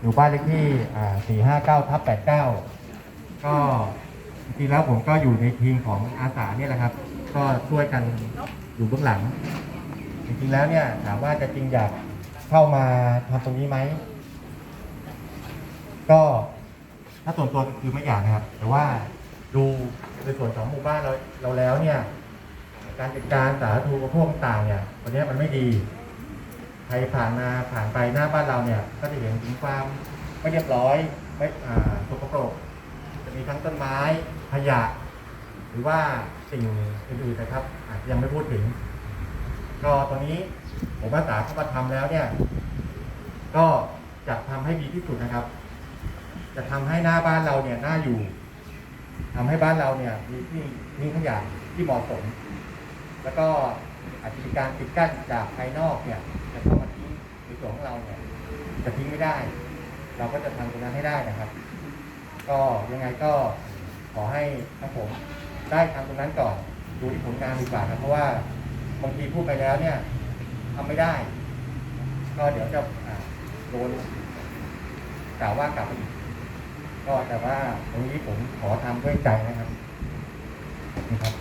อยู่บ้านเลขที่สี่ห้าเก้าทับแปดเก้าก็จริงๆแล้วผมก็อยู่ในทีมของอาสาเนี่ยแหละครับ ก็ช่วยกันอยู่เบื้องหลัง จริงๆแล้วเนี่ยถามว่าจะจริงอยากเข้ามาทำตรงนี้ไหม ก็ถ้าส่วนตัวคือไม่อยากนะครับ แต่ว่าดูในส่วนของหมู่บ้านเราเราแล้วเนี่ย การจัดการสาธารณูปโภคต่างเนี่ยวันนี้มันไม่ดี ครผ่านมาผ่านไปหน้าบ้านเราเนี่ยก็จะเห็นถึงความไม่เรียบร้อยไม่อ่าสกปรกจะมีทั้งต้นไม้ขยะ หรือว่าสิ่งอื่นๆนะครับ อาจจะยังไม่พูดถึง ก็ตอนนี้ผมอาสาเข้ามาทำแล้วเนี่ย ก็จะทำให้ดีที่สุดนะครับ จะทำให้หน้าบ้านเราเนี่ยน่าอยู่ทำให้บ้านเราเนี่ยมีที่มีขยะที่เหมาะสม แล้วก็อาจจะมีการปิดกั้นจากภายนอกเนี่ย จะเข้ามาทิ้งในส่วนของเราเนี่ยจะทิ้งไม่ได้ เราก็จะทำตรงนั้นให้ได้นะครับ ก็ยังไงก็ขอให้ทั้งผมได้ทำตรงนั้นก่อน ดูที่ผลงานดีกว่าครับเพราะว่าบางทีพูดไปแล้วเนี่ยทำไม่ได้ ก็เดี๋ยวจะโดนกล่าวว่ากลับไปอีกก็แต่ว่าตรงนี้ผมขอทำด้วยใจนะครับนะครับ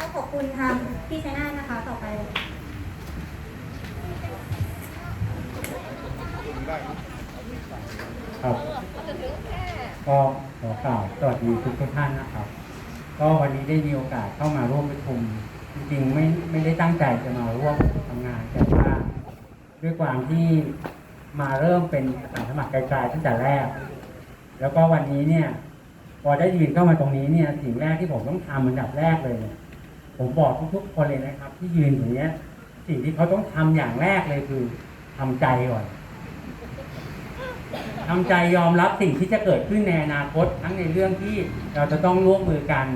ก็ขอบ คุณทางพี่ชัยนาทนะคะต่อไปครับก็ขอกล่าวสวัสดีทุกทุกท่านนะครับ ก็วันนี้ได้มีโอกาสเข้ามาร่วมประชุมจริงๆไม่ไม่ได้ตั้งใจจะมาร่วมทำงานแต่ว่าด้วยความที่มาเริ่มเป็นอาสาสมัครไกลๆตั้งแต่แรก แล้วก็วันนี้เนี่ยพอได้ยืนเข้ามาตรงนี้เนี่ยสิ่งแรกที่ผมต้องทำอันดับแรกเลยเนี่ย ผมบอกทุกๆคนเลยนะครับ ที่ยืนตรงเนี้ย สิ่งที่เขาต้องทำอย่างแรกเลยคือทำใจก่อนทำใจยอมรับสิ่งที่จะเกิดขึ้นในอนาคต ทั้งในเรื่องที่เราจะต้องร่วมมือกัน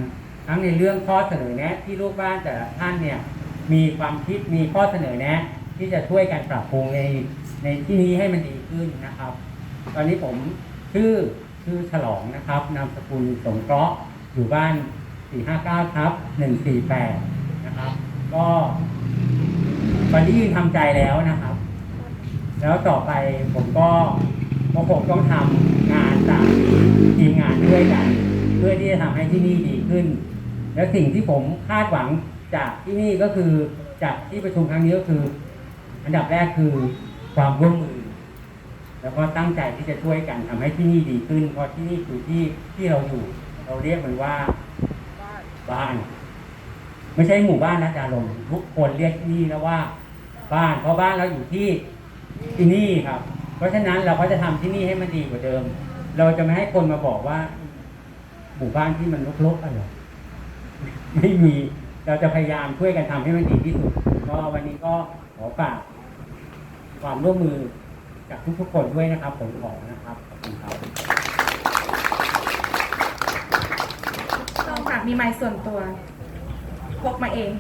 ทั้งในเรื่องข้อเสนอแนะ ที่ลูกบ้านแต่ละท่านเนี่ย มีความคิดมีข้อเสนอแนะ ที่จะช่วยกันปรับปรุงในในที่นี้ให้มันดีขึ้นนะครับ ตอนนี้ผมชื่อชื่อฉลองนะครับนามสกุลสงเคราะห์อยู่บ้าน 459ทับ148นะครับ ก็วันนี้ยืนทำใจแล้วนะครับ แล้วต่อไปผมก็ก็คงต้องทำงานตามทีมงานด้วยกัน เพื่อที่จะทำให้ที่นี่ดีขึ้น และสิ่งที่ผมคาดหวังจากที่นี่ก็คือจากที่ประชุมครั้งนี้ก็คือ อันดับแรกคือความร่วมมือ แล้วก็ตั้งใจที่จะช่วยกันทำให้ที่นี่ดีขึ้น เพราะที่นี่คือที่ที่เราอยู่ เราเรียกมันว่า บ้าน ไม่ใช่หมู่บ้านนะจารมทุกคนเรียกที่นี่แล้วว่า บ้านเพราะบ้านเราอยู่ที่ที่นี่ครับ เพราะฉะนั้นเราก็จะทำที่นี่ให้มันดีกว่าเดิม เราจะไม่ให้คนมาบอกว่า หมู่บ้านที่มันรกๆอะไรไม่มีเราจะพยายามช่วยกันทำให้มันดีที่สุดก็วันนี้ก็ขอฝากความร่วมมือจากทุกๆคนด้วยนะครับผมขอนะครับขอบคุณครับ ต้องค่ะ มีไมค์ส่วนตัวพกมาเอง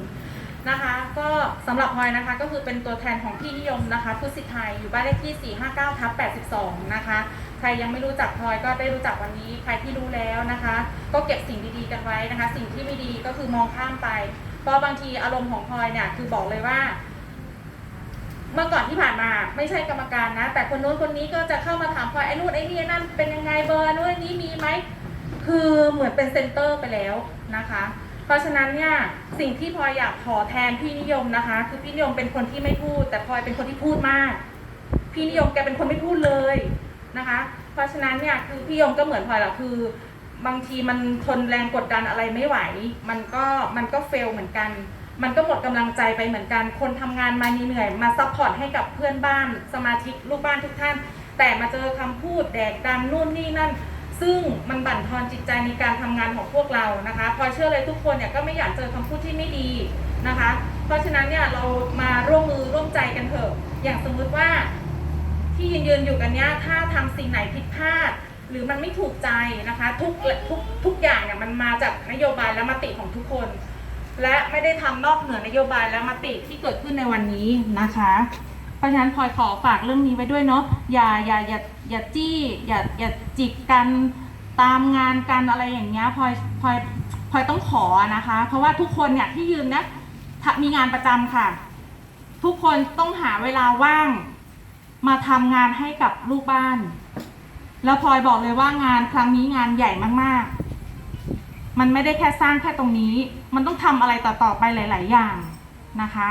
นะคะ ก็สำหรับพลอยนะคะก็คือเป็นตัวแทนของพี่นิยมนะคะพุทธิไทยอยู่บ้านเลขที่ 459ทับ82 นะคะ ใครยังไม่รู้จักพลอยก็ได้รู้จักวันนี้ ใครที่รู้แล้วนะคะ ก็เก็บสิ่งดีๆกันไว้นะคะ สิ่งที่ไม่ดีก็คือมองข้ามไปเพราะบางทีอารมณ์ของพลอยเนี่ยคือบอกเลยว่าเมื่อก่อนที่ผ่านมาไม่ใช่กรรมการนะ แต่คนนู้นคนนี้ก็จะเข้ามาถามพลอยไอ้นู่นไอ้นี่นั่นเป็นยังไงเบอร์นู้นนี้มีไหมคือเหมือนเป็นเซ็นเตอร์ไปแล้ว นะคะ เพราะฉะนั้นเนี่ยสิ่งที่พลอยอยากขอแทนพี่นิยมนะคะ คือพี่นิยมเป็นคนที่ไม่พูด แต่พลอยเป็นคนที่พูดมาก พี่นิยมแกเป็นคนไม่พูดเลยนะคะ เพราะฉะนั้นเนี่ยคือพี่นิยมก็เหมือนพลอยแหละคือบางทีมันทนแรงกดดันอะไรไม่ไหว มันก็มันก็เฟลเหมือนกัน มันก็หมดกำลังใจไปเหมือนกัน คนทำงานมาเหนื่อยมาซัพพอร์ตให้กับเพื่อนบ้าน สมาชิกลูกบ้านทุกท่าน แต่มาเจอคำพูดแดกดันนู่นนี่นั่น ซึ่งมันบั่นทอนจิตใจในการทำงานของพวกเรานะคะ พอเชื่อเลยทุกคนเนี่ยก็ไม่อยากเจอคำพูดที่ไม่ดีนะคะ เพราะฉะนั้นเนี่ยเรามาร่วมมือร่วมใจกันเถอะ อย่างสมมุติว่าที่ยืนยืนอยู่กันเนี้ยถ้าทำสิ่งไหนผิดพลาด หรือมันไม่ถูกใจนะคะ ทุกทุกทุกอย่างเนี่ยมันมาจากนโยบายและมติของทุกคน และไม่ได้ทำนอกเหนือนโยบายและมติที่เกิดขึ้นในวันนี้นะคะ เพราะฉะนั้นพลอยขอฝากเรื่องนี้ไว้ด้วยเนาะอย่าอย่าอย่าอย่าจี้อย่าอย่าจิกกันตามงานกันอะไรอย่างเงี้ยพลอยพลอยพลอยต้องขอนะคะ เพราะว่าทุกคนเนี่ยที่ยืนนะถ้ามีงานประจำค่ะ ทุกคนต้องหาเวลาว่าง มาทำงานให้กับลูกบ้าน แล้วพลอยบอกเลยว่างานครั้งนี้งานใหญ่มากๆ มันไม่ได้แค่สร้างแค่ตรงนี้ มันต้องทำอะไรต่อๆไปหลาย ๆ อย่างนะคะ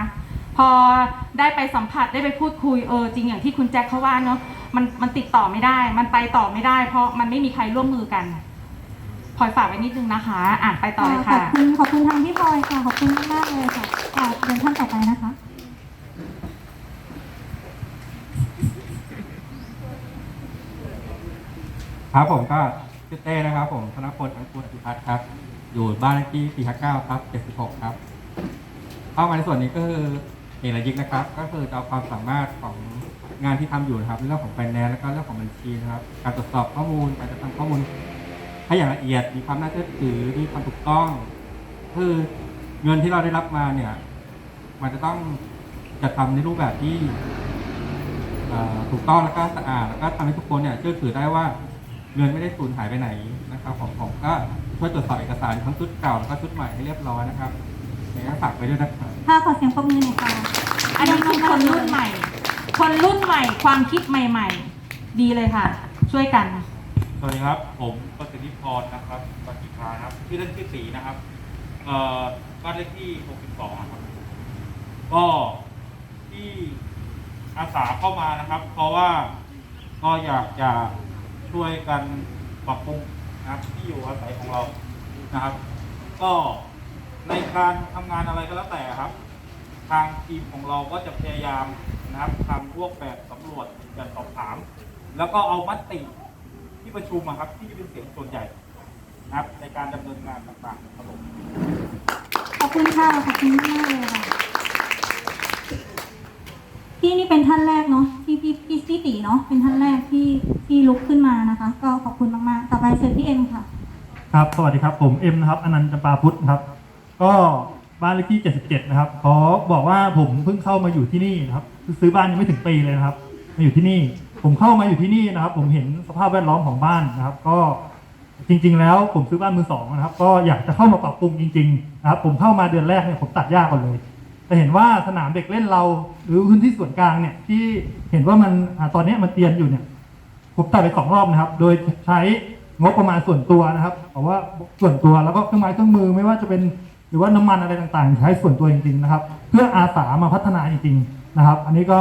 พอได้ไปสัมผัสได้ไปพูดคุยเออจริงอย่างที่คุณแจ็คเขาว่าเนาะมันมันติดต่อไม่ได้ มันไปต่อไม่ได้ เพราะมันไม่มีใครร่วมมือกันพลอยฝากไว้นิดนึงนะคะ อ่านไปต่อเลยขอค่ะบคุณขอบคุณทางพี่พลอยค่ะขอบคุณมากๆเลยค่ะค่ะเดินท่านต่อไปนะคะ ครับผมก็ชื่อเต้นะครับ ผมธนพลอังกูลอธิพัฒน์ครับ อยู่บ้านเลขที่459ครับ76ครับเข้ามาในส่วนนี้ก็คือ เอกยิกนะครับ ก็คือเอาความสามารถของงานที่ทำอยู่นะครับเรื่องของไฟแนนแล้วก็เรื่องของบัญชีนะครับ การตรวจสอบข้อมูลการจะทำข้อมูลให้อย่างละเอียดมีความน่าเชื่อถือมีความถูกต้อง คือเงินที่เราได้รับมาเนี่ย มันจะต้องจะทำในรูปแบบที่ถูกต้องแล้วก็สะอาดแล้วก็ทำให้ทุกคนเนี่ยเชื่อถือได้ว่าเงินไม่ได้สูญหายไปไหนนะครับผมผมก็ช่วยตรวจสอบเอกสารทั้งชุดเก่าแล้วก็ชุดใหม่ให้เรียบร้อยนะครับ ฝากไว้ด้วยนะครับค่ะขอเสียงปรบมือหน่อยค่ะอันนี้คือคนรุ่นใหม่ คนรุ่นใหม่ ความคิดใหม่ ๆ ดีเลยค่ะ ช่วยกัน สวัสดีครับ ผมประสิทธิพรนะครับปฏิภานะครับชื่อเล่นชื่อสีนะครับ เอ่อบ้านเลขที่ 62ครับก็ที่อาสาเข้ามานะครับ เพราะว่าก็อยากจะช่วยกันปรับปรุงนะครับที่อยู่อาศัยของเรานะครับ ก็ ในการทำงานอะไรก็แล้วแต่ครับ ทางทีมของเราก็จะพยายามนะครับทำพวกแบบสำรวจแบบสอบถาม แล้วก็เอามติที่ประชุมอะครับ ที่เป็นเสียงส่วนใหญ่นะครับ ในการดำเนินงานต่างๆครับผมขอบคุณค่ะขอบคุณมากๆเลยค่ะพี่นี่เป็นท่านแรกเนาะที่พี่พี่พี่ตีเนาะเป็นท่านแรกที่ที่ลุกขึ้นมานะคะ ก็ขอบคุณมากๆ ต่อไปเชิญพี่เอ็มค่ะ ครับ สวัสดีครับ ผมเอ็มนะครับอนันต์จำปาพุทธครับ ก็บ้านเลขที่ 77 นะครับขอบอกว่าผมเพิ่งเข้ามาอยู่ที่นี่นะครับ ซื้อบ้านยังไม่ถึงปีเลยนะครับ มาอยู่ที่นี่ ผมเข้ามาอยู่ที่นี่นะครับ ผมเห็นสภาพแวดล้อมของบ้านนะครับ ก็จริง ๆ แล้วผมซื้อบ้านมือสองนะครับ ก็อยากจะเข้ามาปรับปรุงจริงๆนะครับ ผมเข้ามาเดือนแรกเนี่ยผมตัดหญ้าก่อนเลย แต่เห็นว่าสนามเด็กเล่นเรา หรือพื้นที่ส่วนกลางเนี่ยที่เห็นว่ามันอ่าตอนนี้มันเตียนอยู่เนี่ย ผมตัดไปสองรอบนะครับ โดยใช้งบประมาณส่วนตัวนะครับเพราว่าส่วนตัวแล้วก็เครื่องไม้เครื่องมือไม่ว่าจะเป็น หรือว่าน้ำมันอะไรต่างๆ ใช้ส่วนตัวจริง ๆ นะครับ เพื่ออาสามาพัฒนาจริง ๆ นะครับ อันนี้ก็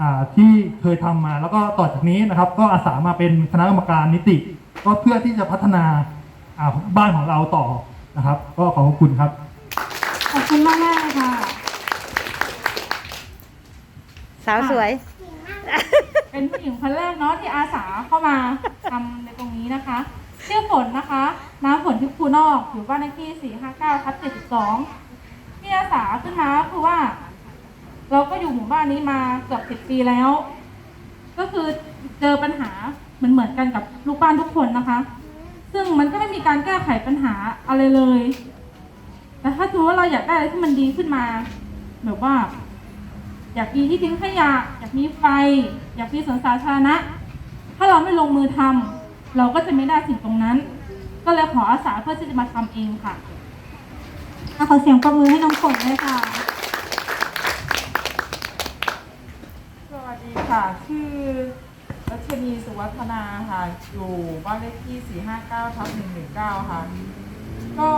อ่าที่เคยทำมาแล้วก็ต่อจากนี้นะครับ ก็อาสามาเป็นคณะกรรมการนิติ ก็เพื่อที่จะพัฒนาอ่าบ้านของเราต่อนะครับ ก็ขอบคุณครับขอบคุณมากๆเลยค่ะ สาวสวย เป็นผู้หญิงคนแรกเนาะที่อาสาเข้ามาทำในตรงนี้นะคะ ชื่อฝนนะคะ น้ำฝนทิพย์ภูนอกอยู่บ้านเลขที่ 459ทับ72ที่อาสาขึ้นมาคือว่า เราก็อยู่หมู่บ้านนี้มาเกือบ 10 ปีแล้ว ก็คือเจอปัญหาเหมือนเหมือนกันกับลูกบ้านทุกคนนะคะ ซึ่งมันก็ไม่มีการแก้ไขปัญหาอะไรเลย แต่ถ้าถือว่าเราอยากได้อะไรที่มันดีขึ้นมาแบบว่า อยากมีที่ทิ้งขยะอยากมีไฟ อยากมีสวนสาธารณะ ถ้าเราไม่ลงมือทำ เราก็จะไม่ได้สิ่งตรงนั้น ก็เลยขออาสาเพื่อที่จะมาทำเองค่ะขอเสียงปรบมือให้น้องฝนด้วยค่ะ สวัสดีค่ะ ชื่อรัชนีสุวัฒนาค่ะ อยู่บ้านเลขที่ 459ทับ119 ค่ะ ก็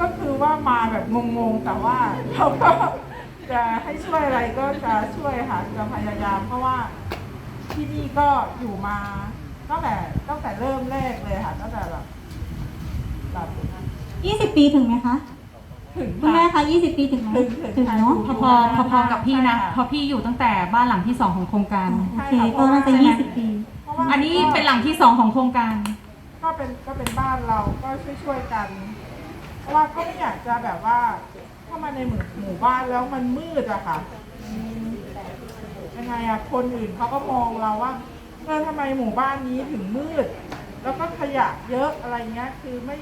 ก็คือว่ามาแบบงงๆ แต่ว่าเราก็จะให้ช่วยอะไรก็จะช่วยค่ะ จะพยายามเพราะว่า ที่นี่ก็อยู่มาตั้งแต่ตั้งแต่เริ่มแรกเลยค่ะตั้งแต่แบบแบบ20ปีถึงไหมคะ ถึงคุณแม่ค่ะคะ20ปีถึงไหมถึงถึงถึงเนาะค่ะพอพอพอๆกับพี่นะใช่ค่ะเพราะพี่อยู่ตั้งแต่บ้านหลังที่สองของโครงการ โอเคก็น่าจะ20ปีเพราะว่าอันนี้เป็นหลังที่สองของโครงการ ก็เป็นก็เป็นบ้านเราก็ช่วยช่วยๆกัน เพราะว่าก็ไม่อยากจะแบบว่า เข้ามาในหมู่หมู่บ้านแล้วมันมืดอะค่ะอืมยัง ไงอะคนอื่นเขาก็มองเราว่าเออทำไมหมู่บ้านนี้ถึงมืด แล้วก็ขยะเยอะอะไรเงี้ย คือไม่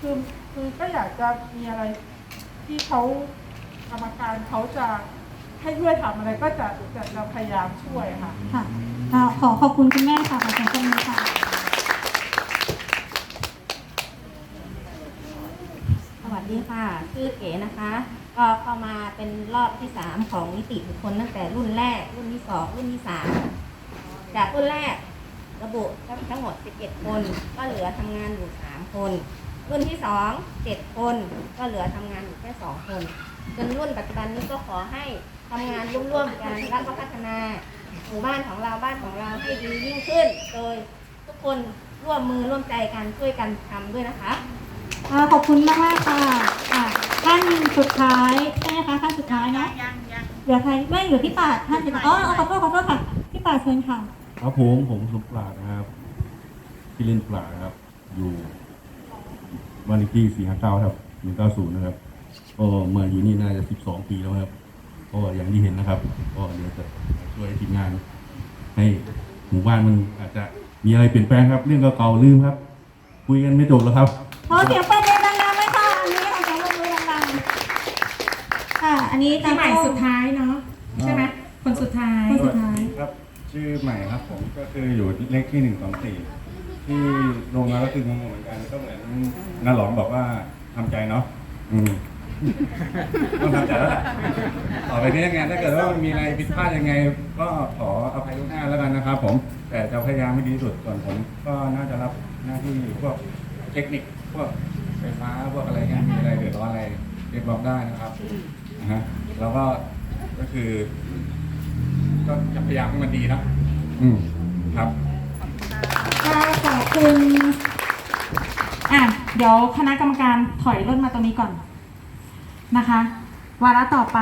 คือคือก็อยากจะมีอะไรที่เขากรรมการเขาจะให้ช่วยทำอะไรก็จะจะจะพยายามช่วยค่ะ ค่ะก็ขอขอบคุณคุณแม่ค่ะขอเสียงปรบมือค่ะสวัสดีค่ะ ชื่อเก๋นะคะ ก็เข้ามาเป็นรอบที่สามของนิติบุคคลตั้งแต่รุ่นแรก รุ่นที่สองรุ่นที่สามจากรุ่นแรกระบุทั้งหมด 11 คน ก็เหลือทำงานอยู่3คน รุ่นที่สอง7คน ก็เหลือทำงานอยู่แค่2คน จนรุ่นปัจจุบันนี้ก็ขอให้ทำงานร่วมๆกันและก็พัฒนาหมู่บ้านของเราบ้านของเราให้ดียิ่งขึ้น โดยทุกคนร่วมมือร่วมใจกันช่วยกันทำด้วยนะคะขอบคุณมากมากค่ะ ท่านสุดท้ายใช่ไหมคะท่านสุดท้ายเนาะยังยังเหลือใครไม่เหลือพี่ปาดท่านสุดท้ายอ๋อขอโทษขอโทษค่ะพี่ปาดเชิญค่ะครับผมผมสมปราดนะครับที่เล่นปราดนะครับ อยู่บ้านเลขที่459ครับ190นะครับก็มาอยู่นี่น่าจะ12ปีแล้วครับก็อย่างที่เห็นนะครับก็เดี๋ยวจะช่วยทีมงาน ให้หมู่บ้านมันอาจจะมีอะไรเปลี่ยนแปลงครับ เรื่องเก่าๆลืมครับ คุยกันไม่จบแล้วครับ ขอเสียงปรบมือดังๆไว้ค่ะ อันนี้ขอเสียงปรบมือดังๆค่ะ อันนี้พี่ใหม่สุดท้ายเนาะใช่ไหมคนสุดท้ายคนสุดท้ายครับ ชื่อใหม่ครับผมก็คืออยู่เลขที่หนึ่งสองสี่ที่ลงมาก็คืองงๆเหมือนกันก็เหมือนน้าหลองบอกว่าทำใจเนาะอืมต้องทำใจแล้วแหละต่อไปนี้ยังไงถ้าเกิดว่ามันมีอะไรผิดพลาดยังไง ก็ขออภัยล่วงหน้าแล้วกันนะครับผม แต่จะพยายามให้ดีที่สุดส่วนผม ก็น่าจะรับหน้าที่พวกเทคนิคพวกไฟฟ้าพวกอะไรเงี้ยมีอะไรเดือดร้อนอะไรเรียกร้องได้นะครับ นะฮะแล้วก็ก็คือ ก็จะพยายามให้มันดีนะอืมครับ ค่ะขอบคุณ อะ เดี๋ยวคณะกรรมการถอยร่นมาตรงนี้ก่อนนะคะ วาระต่อไป